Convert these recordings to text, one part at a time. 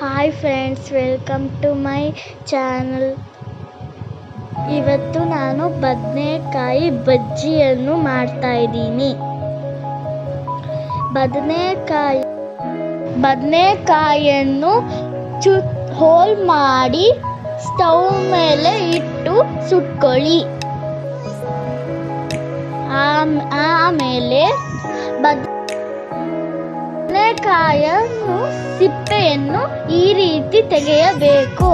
Hi friends welcome to my channel ಇವತ್ತು ನಾನು ಬದನೆಕಾಯಿ ಬಜ್ಜಿಯನ್ನು ಮಾಡ್ತಾ ಇದ್ದೀನಿ. ಬದನೆಕಾಯಿ, ಬದನೆಕಾಯಿಯನ್ನು ಚು ಹೋಲ್ ಮಾಡಿ ಸ್ಟವ್ ಮೇಲೆ ಇಟ್ಟು ಸುಟ್ಕೊಳ್ಳಿ. ಆಮ್- ಆಮೇಲೆ ಬದನೆಕಾಯನ್ನು ಸಿಪ್ಪೆಯನ್ನು ಈ ರೀತಿ ತೆಗೆಯಬೇಕು.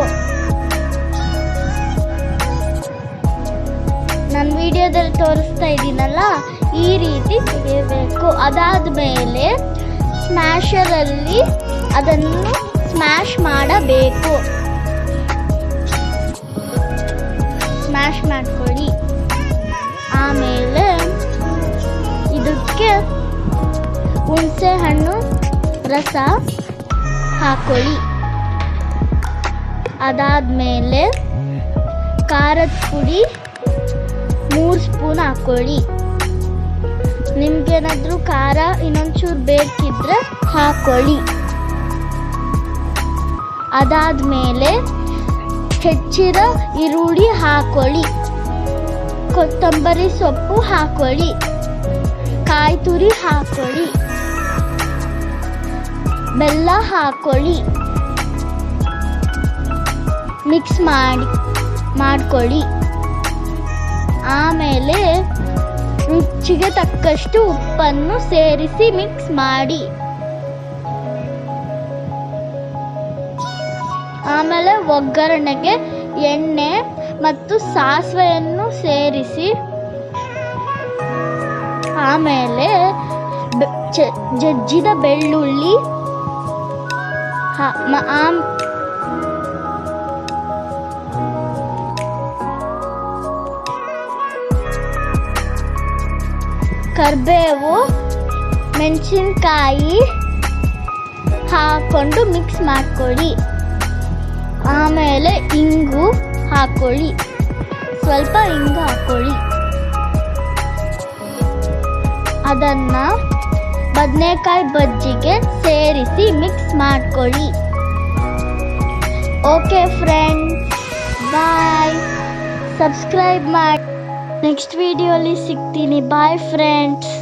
ನಾನು ವಿಡಿಯೋದಲ್ಲಿ ತೋರಿಸ್ತಾ ಇದ್ದೀನಲ್ಲ, ಈ ರೀತಿ ತೆಗೆಯಬೇಕು. ಅದಾದ ಮೇಲೆ ಸ್ಮ್ಯಾಶರಲ್ಲಿ ಅದನ್ನು ಸ್ಮ್ಯಾಶ್ ಮಾಡಬೇಕು. ಸ್ಮ್ಯಾಶ್ ಮಾಡ್ಕೊಳ್ಳಿ. ಆಮೇಲೆ ಇದಕ್ಕೆ ಹುಣಸೆ ಹಣ್ಣು ರಸ ಹಾಕೊಳ್ಳಿ. ಅದಾದ್ಮೇಲೆ ಖಾರದ ಪುಡಿ ಮೂರು ಸ್ಪೂನ್ ಹಾಕೊಳ್ಳಿ. ನಿಮ್ಗೇನಾದರೂ ಖಾರ ಇನ್ನೊಂಚೂರು ಬೇಕಿದ್ರೆ ಹಾಕೊಳ್ಳಿ. ಅದಾದ್ಮೇಲೆ ಹೆಚ್ಚಿರೋ ಈರುಳ್ಳಿ ಹಾಕೊಳ್ಳಿ. ಕೊತ್ತಂಬರಿ ಸೊಪ್ಪು ಹಾಕೊಳ್ಳಿ. ಕಾಯಿ ತುರಿ ಹಾಕೊಳ್ಳಿ. ಬೆಲ್ಲ ಹಾಕೊಳ್ಳಿ. ಮಿಕ್ಸ್ ಮಾಡಿ, ಮಾಡ್ಕೊಳ್ಳಿ. ಆಮೇಲೆ ರುಚಿಗೆ ತಕ್ಕಷ್ಟು ಉಪ್ಪನ್ನು ಸೇರಿಸಿ ಮಿಕ್ಸ್ ಮಾಡಿ. ಆಮೇಲೆ ಒಗ್ಗರಣೆಗೆ ಎಣ್ಣೆ ಮತ್ತು ಸಾಸಿವೆಯನ್ನು ಸೇರಿಸಿ. ಆಮೇಲೆ ಜಜ್ಜಿದ ಬೆಳ್ಳುಳ್ಳಿ ಮ- ಆಮ್- ಕರಿಬೇವು ಮೆಣಸಿನ್ಕಾಯಿ ಹಾಕ್ಕೊಂಡು ಮಿಕ್ಸ್ ಮಾಡ್ಕೊಳ್ಳಿ. ಆಮೇಲೆ ಇಂಗು ಹಾಕ್ಕೊಳ್ಳಿ ಸ್ವಲ್ಪ ಇಂಗು ಹಾಕ್ಕೊಳ್ಳಿ ಅದನ್ನ ಬದನೆಕಾಯಿ ಬಜ್ಜಿಗೆ ಸೇರಿಸಿ ಮಿಕ್ಸ್ ಮಾಡ್ಕೊಳ್ಳಿ. ಓಕೆ ಫ್ರೆಂಡ್ಸ್ ಬಾಯ್ ಸಬ್ಸ್ಕ್ರೈಬ್ ಮಾಡಿ. ನೆಕ್ಸ್ಟ್ ವಿಡಿಯೋಲಿ ಸಿಗ್ತೀನಿ. Bye friends